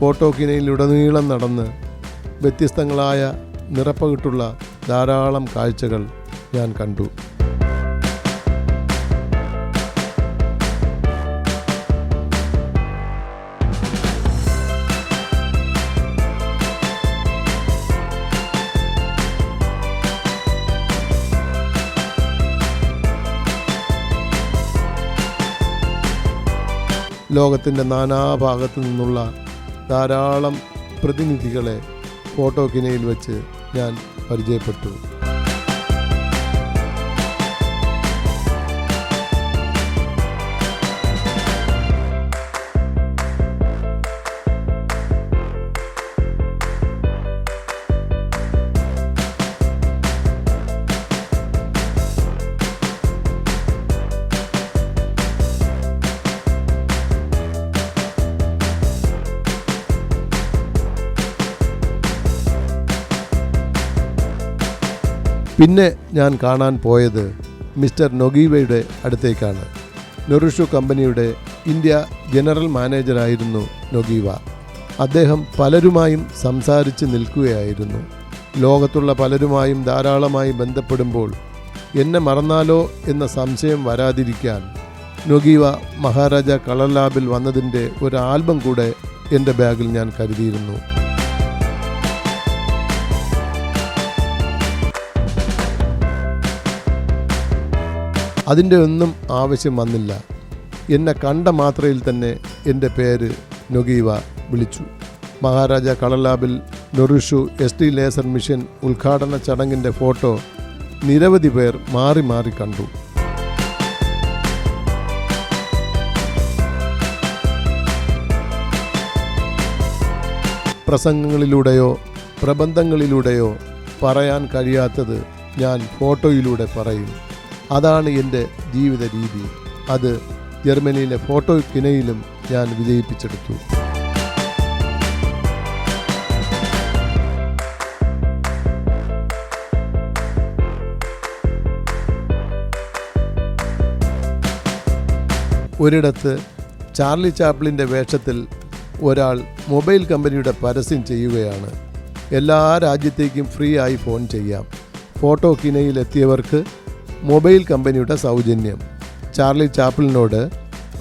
ഫോട്ടോക്കിനയിലുടനീളം നടന്ന് വ്യത്യസ്തങ്ങളായ നിറപ്പകിട്ടുള്ള ധാരാളം കാഴ്ചകൾ ഞാൻ കണ്ടു. ലോകത്തിന്റെ നാനാഭാഗത്തു നിന്നുള്ള ധാരാളം പ്രതിനിധികളെ ഫോട്ടോക്കിനയിൽ വെച്ച് ഞാൻ പരിചയപ്പെട്ടു. പിന്നെ ഞാൻ കാണാൻ പോയത് മിസ്റ്റർ നൊഗീവയുടെ അടുത്തേക്കാണ്. നൊറിഷു കമ്പനിയുടെ ഇന്ത്യ ജനറൽ മാനേജറായിരുന്നു നൊഗീവ. അദ്ദേഹം പലരുമായും സംസാരിച്ച് നിൽക്കുകയായിരുന്നു. ലോകത്തുള്ള പലരുമായും ധാരാളമായി ബന്ധപ്പെടുമ്പോൾ എന്നെ മറന്നാലോ എന്ന സംശയം വരാതിരിക്കാൻ നൊഗീവ മഹാരാജ കളർ ലാബിൽ വന്നതിന്റെ ഒരു ആൽബം കൂടെ എന്റെ ബാഗിൽ ഞാൻ കരുതിയിരുന്നു. അതിന്റെ ഒന്നും ആവശ്യം വന്നില്ല. എന്നെ കണ്ട മാത്രയിൽ തന്നെ എന്റെ പേര് നൊഗീവ വിളിച്ചു. മഹാരാജ കളലാബിൽ നൊറിഷു എസ് ടി ലേസർ മിഷൻ ഉദ്ഘാടന ചടങ്ങിന്റെ ഫോട്ടോ നിരവധി പേർ മാറി മാറി കണ്ടു. പ്രസംഗങ്ങളിലൂടെയോ പ്രബന്ധങ്ങളിലൂടെയോ പറയാൻ കഴിയാത്തത് ഞാൻ ഫോട്ടോയിലൂടെ പറയും. അതാണ് എന്റെ ജീവിത രീതി. അത് ജർമ്മനിയിലെ ഫോട്ടോ കിനയിലും ഞാൻ വിജയിപ്പിച്ചെടുത്തു. ഒരിടത്ത് ചാർലി ചാപ്ലിന്റെ വേഷത്തിൽ ഒരാൾ മൊബൈൽ കമ്പനിയുടെ പരസ്യം ചെയ്യുകയാണ്. എല്ലാ രാജ്യത്തേക്കും ഫ്രീ ആയി ഫോൺ ചെയ്യാം. ഫോട്ടോ കിനയിലെത്തിയവർക്ക് മൊബൈൽ കമ്പനിയുടെ സൗജന്യം. ചാർലി ചാപ്ലിനോട്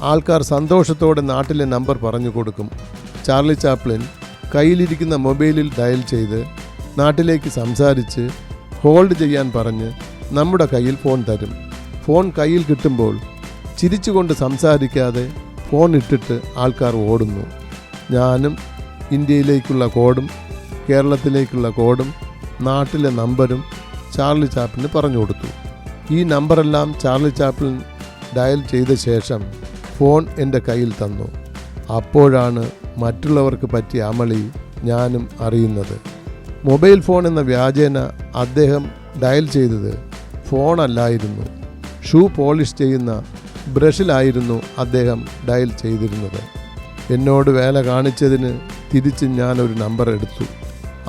ആൾക്കാർ സന്തോഷത്തോടെ നാട്ടിലെ നമ്പർ പറഞ്ഞു കൊടുക്കും. ചാർലി ചാപ്ലിൻ കയ്യിലിരിക്കുന്ന മൊബൈലിൽ ഡയൽ ചെയ്ത് നാട്ടിലേക്ക് സംസാരിച്ച് ഹോൾഡ് ചെയ്യാൻ പറഞ്ഞ് നമ്മുടെ കയ്യിൽ ഫോൺ തരും. ഫോൺ കയ്യിൽ കിട്ടുമ്പോൾ ചിരിച്ചുകൊണ്ട് സംസാരിക്കാതെ ഫോൺ ഇട്ടിട്ട് ആൾക്കാർ ഓടുന്നു. ഞാനും ഇന്ത്യയിലേക്കുള്ള കോഡും കേരളത്തിലേക്കുള്ള കോഡും നാട്ടിലെ നമ്പരും ചാർലി ചാപ്പിന് പറഞ്ഞു കൊടുത്തു. ഈ നമ്പറെല്ലാം ചാർലി ചാപ്പിളിൻ ഡയൽ ചെയ്ത ശേഷം ഫോൺ എന്റെ കയ്യിൽ തന്നു. അപ്പോഴാണ് മറ്റുള്ളവർക്ക് പറ്റിയ അമളി ഞാനും അറിയുന്നത്. മൊബൈൽ ഫോൺ എന്ന വ്യാജേന അദ്ദേഹം ഡയൽ ചെയ്തത് ഫോണല്ലായിരുന്നു. ഷൂ പോളിഷ് ചെയ്യുന്ന ബ്രഷിലായിരുന്നു അദ്ദേഹം ഡയൽ ചെയ്തിരുന്നത്. എന്നോട് വേല കാണിച്ചതിന് തിരിച്ച് ഞാനൊരു നമ്പർ എടുത്തു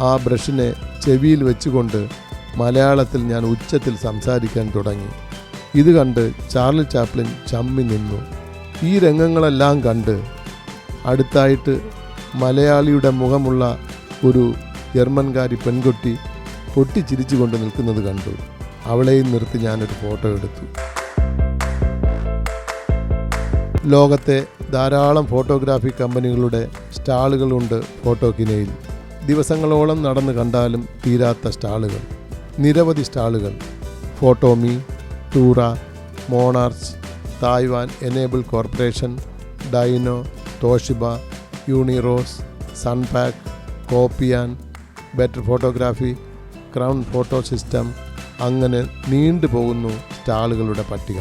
ആ ബ്രഷിനെ ചെവിയിൽ വെച്ചുകൊണ്ട് മലയാളത്തിൽ ഞാൻ ഉച്ചത്തിൽ സംസാരിക്കാൻ തുടങ്ങി. ഇത് കണ്ട് ചാർലി ചാപ്ലിൻ ചമ്മി നിന്നു. ഈ രംഗങ്ങളെല്ലാം കണ്ട് അടുത്തായിട്ട് മലയാളിയുടെ മുഖമുള്ള ഒരു ജർമ്മൻകാരി പെൺകുട്ടി പൊട്ടിച്ചിരിച്ചുകൊണ്ട് നിൽക്കുന്നത് കണ്ടു. അവളെയും നിർത്തി ഞാനൊരു ഫോട്ടോ എടുത്തു. ലോകത്തെ ധാരാളം ഫോട്ടോഗ്രാഫി കമ്പനികളുടെ സ്റ്റാളുകളുണ്ട് ഫോട്ടോക്കിനയിൽ. ദിവസങ്ങളോളം നടന്നു കണ്ടാലും തീരാത്ത സ്റ്റാളുകൾ. നിരവധി സ്റ്റാളുകൾ. ഫോട്ടോമി ടൂറ മോണാർസ് Taiwan enable corporation dino Toshiba യൂണിറോസ് Sunpak കോപ്പിയാൻ better photography crown photo system അങ്ങനെ നീണ്ടുപോകുന്നു സ്റ്റാളുകളുടെ പട്ടിക.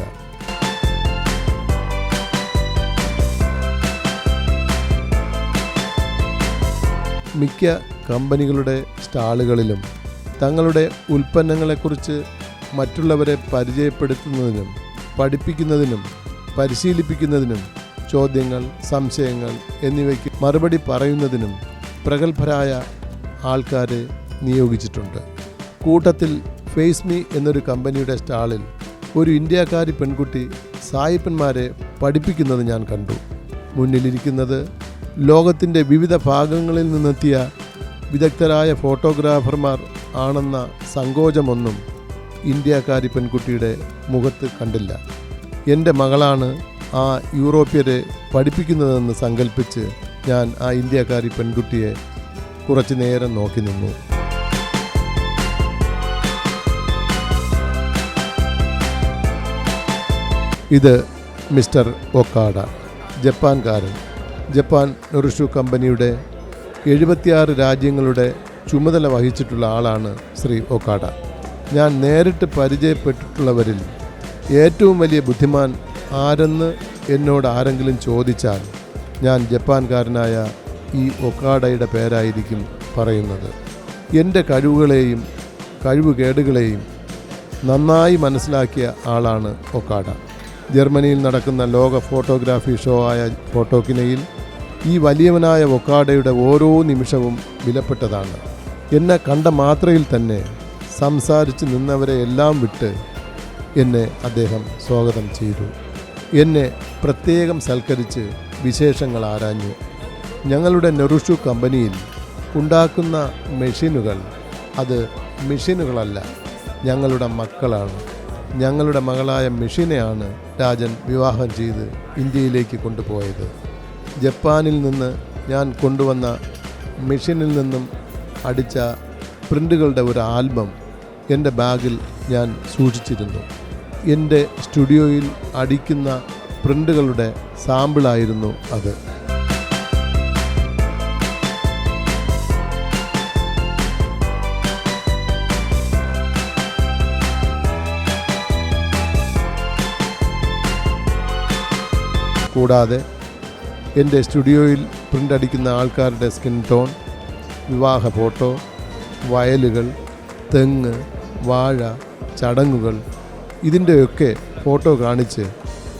മിക്ക കമ്പനികളുടെ സ്റ്റാളുകളിലും തങ്ങളുടെ ഉൽപ്പന്നങ്ങളെക്കുറിച്ച് മറ്റുള്ളവരെ പരിചയപ്പെടുത്തുന്നതിനും പഠിപ്പിക്കുന്നതിനും പരിശീലിപ്പിക്കുന്നതിനും ചോദ്യങ്ങൾ സംശയങ്ങൾ എന്നിവയ്ക്ക് മറുപടി പറയുന്നതിനും പ്രഗത്ഭരായ ആൾക്കാരെ നിയോഗിച്ചിട്ടുണ്ട്. കൂട്ടത്തിൽ ഫേസ്മി എന്നൊരു കമ്പനിയുടെ സ്റ്റാളിൽ ഒരു ഇന്ത്യക്കാരി പെൺകുട്ടി സായിപ്പന്മാരെ പഠിപ്പിക്കുന്നത് ഞാൻ കണ്ടു. മുന്നിലിരിക്കുന്നത് ലോകത്തിന്റെ വിവിധ ഭാഗങ്ങളിൽ നിന്നെത്തിയ വിദഗ്ധരായ ഫോട്ടോഗ്രാഫർമാർ ആണെന്ന സങ്കോചമൊന്നും ഇന്ത്യക്കാരി പെൺകുട്ടിയുടെ മുഖത്ത് കണ്ടില്ല. എന്റെ മകളാണ് ആ യൂറോപ്യരെ പഠിപ്പിക്കുന്നതെന്ന് സങ്കല്പിച്ച് ഞാൻ ആ ഇന്ത്യക്കാരി പെൺകുട്ടിയെ കുറച്ചു നേരം നോക്കി നിന്നു. ഇത് മിസ്റ്റർ ഒക്കാഡ ജപ്പാൻകാരൻ. ജപ്പാൻ നൊറിഷു കമ്പനിയുടെ എഴുപത്തിയാറ് രാജ്യങ്ങളുടെ ചുമതല വഹിച്ചിട്ടുള്ള ആളാണ് ശ്രീ ഒക്കാട. ഞാൻ നേരിട്ട് പരിചയപ്പെട്ടിട്ടുള്ളവരിൽ ഏറ്റവും വലിയ ബുദ്ധിമാൻ ആരെന്ന് എന്നോട് ആരെങ്കിലും ചോദിച്ചാൽ ഞാൻ ജപ്പാൻകാരനായ ഈ ഒക്കാഡയുടെ പേരായിരിക്കും പറയുന്നത്. എന്റെ കഴിവുകളെയും കഴിവുകേടുകളെയും നന്നായി മനസ്സിലാക്കിയ ആളാണ് ഒക്കാഡ ജർമ്മനിയിൽ നടക്കുന്ന ലോക ഫോട്ടോഗ്രാഫി ഷോ ആയ ഫോട്ടോക്കിനയിൽ ഈ വലിയവനായ ഒക്കാഡയുടെ ഓരോ നിമിഷവും വിലപ്പെട്ടതാണ്. എന്നെ കണ്ട മാത്രയിൽ തന്നെ സംസാരിച്ച് നിന്നവരെ എല്ലാം വിട്ട് എന്നെ അദ്ദേഹം സ്വാഗതം ചെയ്തു. എന്നെ പ്രത്യേകം സൽക്കരിച്ച് വിശേഷങ്ങൾ ആരാഞ്ഞു. ഞങ്ങളുടെ നെറുഷു കമ്പനിയിൽ ഉണ്ടാക്കുന്ന മെഷീനുകൾ അത് മെഷീനുകളല്ല ഞങ്ങളുടെ മക്കളാണ്. ഞങ്ങളുടെ മകളായ മെഷീനെയാണ് രാജൻ വിവാഹം ചെയ്ത് ഇന്ത്യയിലേക്ക് കൊണ്ടുപോയത്. ജപ്പാനിൽ നിന്ന് ഞാൻ കൊണ്ടുവന്ന മെഷീനിൽ നിന്നും അടിച്ച പ്രിന്റുകളുടെ ഒരു ആൽബം എന്റെ ബാഗിൽ ഞാൻ സൂക്ഷിച്ചിരുന്നു. എന്റെ സ്റ്റുഡിയോയിൽ അടിക്കുന്ന പ്രിന്റുകളുടെ സാമ്പിളായിരുന്നു അത്. കൂടാതെ എന്റെ സ്റ്റുഡിയോയിൽ പ്രിന്റ് അടിക്കുന്ന ആൾക്കാരുടെ സ്കിൻ ടോൺ വിവാഹ ഫോട്ടോ വയലുകൾ തെങ്ങ് വാഴ ചടങ്ങുകൾ. ഇതിന്റെയൊക്കെ ഫോട്ടോ കാണിച്ച്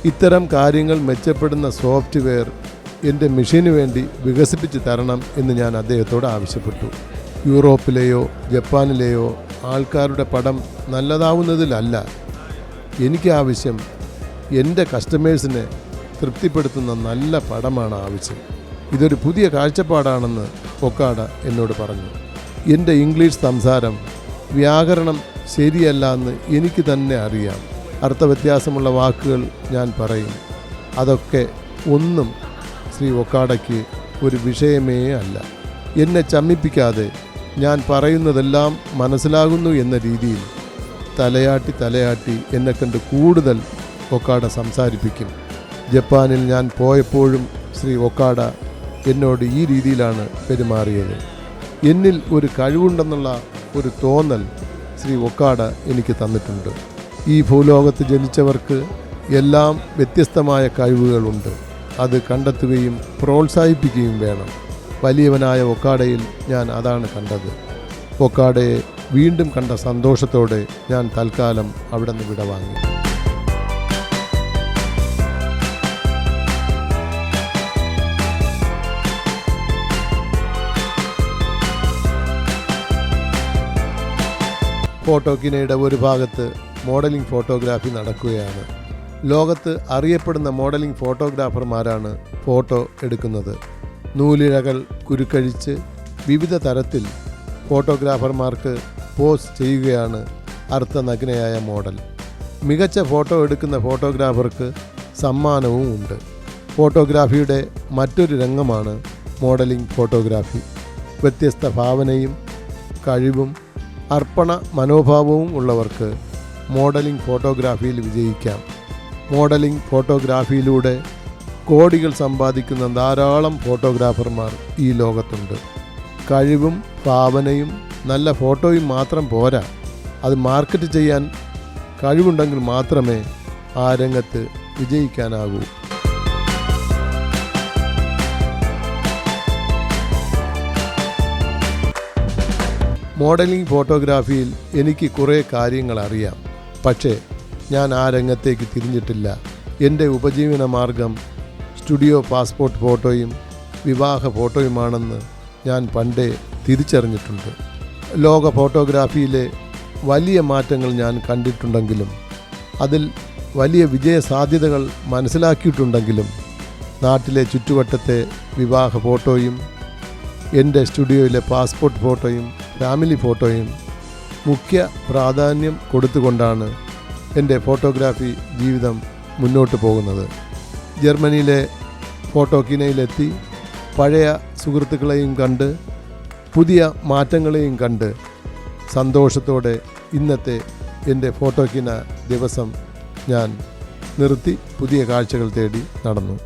ഇത്തരം കാര്യങ്ങൾ മെച്ചപ്പെടുന്ന സോഫ്റ്റ്വെയർ എന്റെ മെഷീന് വേണ്ടി വികസിപ്പിച്ച് തരണം എന്ന് ഞാൻ അദ്ദേഹത്തോട് ആവശ്യപ്പെട്ടു. യൂറോപ്പിലെയോ ജപ്പാനിലെയോ ആൾക്കാരുടെ പടം നല്ലതാവുന്നതിലല്ല. എനിക്ക് ആവശ്യം എന്റെ കസ്റ്റമേഴ്സിനെ തൃപ്തിപ്പെടുത്തുന്ന നല്ല പടമാണ് ആവശ്യം. ഇതൊരു പുതിയ കാഴ്ചപ്പാടാണെന്ന് ഒക്കാട എന്നോട് പറഞ്ഞു. എന്റെ ഇംഗ്ലീഷ് സംസാരം വ്യാകരണം ശരിയല്ല എന്ന് എനിക്ക് തന്നെ അറിയാം. അർത്ഥവ്യത്യാസമുള്ള വാക്കുകൾ ഞാൻ പറയും. അതൊക്കെ ഒന്നും ശ്രീ ഒക്കാടയ്ക്ക് ഒരു വിഷയമേ അല്ല. എന്നെ ചമ്മിപ്പിക്കാതെ ഞാൻ പറയുന്നതെല്ലാം മനസ്സിലാകുന്നു എന്ന രീതിയിൽ തലയാട്ടി തലയാട്ടി എന്നെ കണ്ട് കൂടുതൽ ഒക്കാട സംസാരിപ്പിക്കും. ജപ്പാനിൽ ഞാൻ പോയപ്പോഴും ശ്രീ ഒക്കാട എന്നോട് ഈ രീതിയിലാണ് പെരുമാറിയത്. എന്നിൽ ഒരു കഴിവുണ്ടെന്നുള്ള ഒരു തോന്നൽ ശ്രീ ഒക്കാട എനിക്ക് തന്നിട്ടുണ്ട്. ഈ ഭൂലോകത്ത് ജനിച്ചവർക്ക് എല്ലാം വ്യത്യസ്തമായ കഴിവുകളുണ്ട്. അത് കണ്ടെത്തുകയും പ്രോത്സാഹിപ്പിക്കുകയും വേണം. വലിയവനായ ഒക്കാടയിൽ ഞാൻ അതാണ് കണ്ടത്. ഒക്കാടയെ വീണ്ടും കണ്ട സന്തോഷത്തോടെ ഞാൻ തൽക്കാലം അവിടെ നിന്ന് വിടവാങ്ങി. ഫോട്ടോക്കിനയുടെ ഒരു ഭാഗത്ത് മോഡലിംഗ് ഫോട്ടോഗ്രാഫി നടക്കുകയാണ്. ലോകത്ത് അറിയപ്പെടുന്ന മോഡലിംഗ് ഫോട്ടോഗ്രാഫർമാരാണ് ഫോട്ടോ എടുക്കുന്നത്. നൂലിഴകൾ കുരുക്കഴിച്ച് വിവിധ തരത്തിൽ ഫോട്ടോഗ്രാഫർമാർക്ക് പോസ് ചെയ്യുകയാണ് അർത്ഥനഗ്നയായ മോഡൽ. മികച്ച ഫോട്ടോ എടുക്കുന്ന ഫോട്ടോഗ്രാഫർക്ക് സമ്മാനവും ഉണ്ട്. ഫോട്ടോഗ്രാഫിയുടെ മറ്റൊരു രംഗമാണ് മോഡലിംഗ് ഫോട്ടോഗ്രാഫി. വ്യത്യസ്ത ഭാവനയും കഴിവും അർപ്പണ മനോഭാവവും ഉള്ളവർക്ക് മോഡലിംഗ് ഫോട്ടോഗ്രാഫിയിൽ വിജയിക്കാം. മോഡലിംഗ് ഫോട്ടോഗ്രാഫിയിലൂടെ കോടികൾ സമ്പാദിക്കുന്ന ധാരാളം ഫോട്ടോഗ്രാഫർമാർ ഈ ലോകത്തുണ്ട്. കഴിവും ഭാവനയും നല്ല ഫോട്ടോയും മാത്രം പോരാ. അത് മാർക്കറ്റ് ചെയ്യാൻ കഴിവുണ്ടെങ്കിൽ മാത്രമേ ആ രംഗത്ത് വിജയിക്കാനാകൂ. മോഡലിംഗ് ഫോട്ടോഗ്രാഫിയിൽ എനിക്ക് കുറേ കാര്യങ്ങൾ അറിയാം പക്ഷേ ഞാൻ ആ രംഗത്തേക്ക് തിരിഞ്ഞിട്ടില്ല. എന്റെ ഉപജീവന മാർഗം സ്റ്റുഡിയോ പാസ്പോർട്ട് ഫോട്ടോയും വിവാഹ ഫോട്ടോയുമാണെന്ന് ഞാൻ പണ്ടേ തിരിച്ചറിഞ്ഞിട്ടുണ്ട്. ലോക ഫോട്ടോഗ്രാഫിയിലെ വലിയ മാറ്റങ്ങൾ ഞാൻ കണ്ടിട്ടുണ്ടെങ്കിലും അതിൽ വലിയ വിജയ സാധ്യതകൾ മനസ്സിലാക്കിയിട്ടുണ്ടെങ്കിലും നാട്ടിലെ ചുറ്റുവട്ടത്തെ വിവാഹ ഫോട്ടോയും എന്റെ സ്റ്റുഡിയോയിലെ പാസ്പോർട്ട് ഫോട്ടോയും ഫാമിലി ഫോട്ടോയും മുഖ്യ പ്രാധാന്യം കൊടുത്തുകൊണ്ടാണ് എന്റെ ഫോട്ടോഗ്രാഫി ജീവിതം മുന്നോട്ട് പോകുന്നത്. ജർമ്മനിയിലെ ഫോട്ടോക്കിനയിലെത്തി പഴയ സുഹൃത്തുക്കളെയും കണ്ട് പുതിയ മാറ്റങ്ങളെയും കണ്ട് സന്തോഷത്തോടെ ഇന്നത്തെ എന്റെ ഫോട്ടോക്കിന ദിവസം ഞാൻ നിർത്തി. പുതിയ കാഴ്ചകൾ തേടി നടന്നു.